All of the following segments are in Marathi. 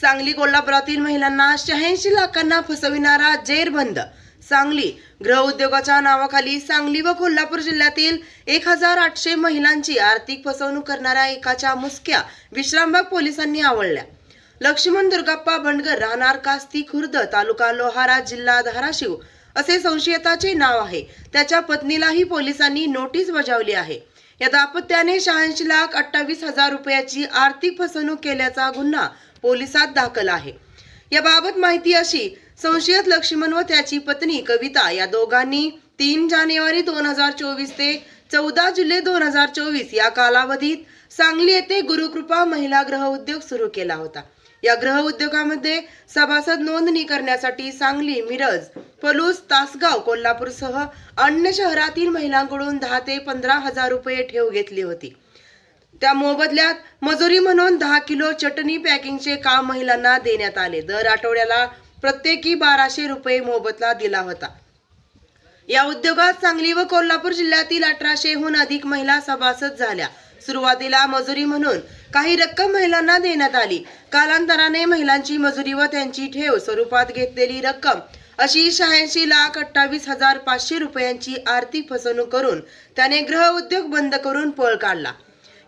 सांगली कोल्हापुरातील महिलांना शहाऐंशी लाखांना फसविणारा जेरबंद. सांगली गृह उद्योगाच्या नावाखाली सांगली व कोल्हापूर जिल्ह्यातील एक हजार आठशे महिलांची आर्थिक फसवणूक करणाऱ्या एकाच्या मुसक्या विश्रामबाग पोलिसांनी आवडल्या लक्ष्मण दुर्गाप्पा बंडगर राहणार कास्ती खुर्द तालुका लोहारा जिल्हा धाराशिव असे संशयिताचे नाव आहे. त्याच्या पत्नीलाही पोलिसांनी नोटीस बजावली आहे. या दाम्पत्याने शहाऐंशी लाख अठ्ठावीस हजार रुपयाची आर्थिक फसवणूक केल्याचा गुन्हा पोलिसात दाखल आहे. याबाबत माहिती अशी संशयित लक्ष्मण व त्याची पत्नी कविता या दोघांनी तीन जानेवारी दोन हजार चोवीस ते चौदा जुलै दोन हजार चोवीस या कालावधीत सांगली येथे गुरुकृपा महिला ग्रह उद्योग सुरू केला होता. या ग्रह उद्योगामध्ये सभासद नोंदणी करण्यासाठी सांगली मिरज पलूस तासगाव कोल्हापूरसह अन्य शहरातील महिलांकडून दहा ते पंधरा हजार रुपये ठेव घेतली होती. त्या मोबदल्यात मजुरी म्हणून दहा किलो चटणी पॅकिंगचे काम महिलांना देण्यात आले. दर आठवड्याला प्रत्येकी बाराशे रुपये मोबदला दिला होता. या उद्योगात सांगली व कोल्हापूर जिल्ह्यातील अठराशेहून अधिक महिला सभासद झाल्या. सुरुवातीला मजुरी म्हणून काही रक्कम महिलांना देण्यात आली. कालांतराने महिलांची मजुरी व त्यांची ठेव स्वरूपात घेतलेली रक्कम अशी शहाऐंशी लाख अठ्ठावीस हजार पाचशे रुपयांची आर्थिक फसवणूक करून त्याने गृह उद्योग बंद करून पळ काढला.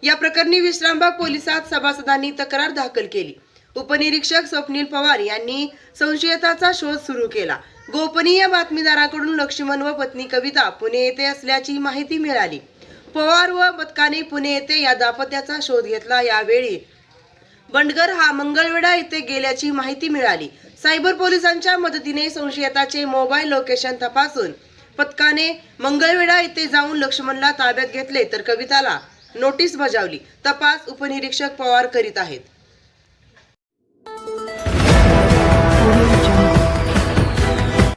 या प्रकरणी विश्रामबाग पोलिसात सभासदांनी तक्रार दाखल केली. उपनिरीक्षक स्वप्नील पवार यांनी संशयिताचा शोध सुरू केला. गोपनीय बातमीदाराकडून लक्ष्मण व पत्नी कविता पुणे येथे असल्याची माहिती मिळाली. पवार व पथकाने पुणे येथे या दाम्पत्याचा शोध घेतला. यावेळी बंडगर हा मंगळवेढा येथे गेल्याची माहिती मिळाली. सायबर पोलिसांच्या मदतीने संशयिताचे मोबाईल लोकेशन तपासून पथकाने मंगळवेढा येथे जाऊन लक्ष्मणला ताब्यात घेतले. तर कविताला नोटीस बजावली. तपास उपनिरीक्षक पवार करीत आहेत.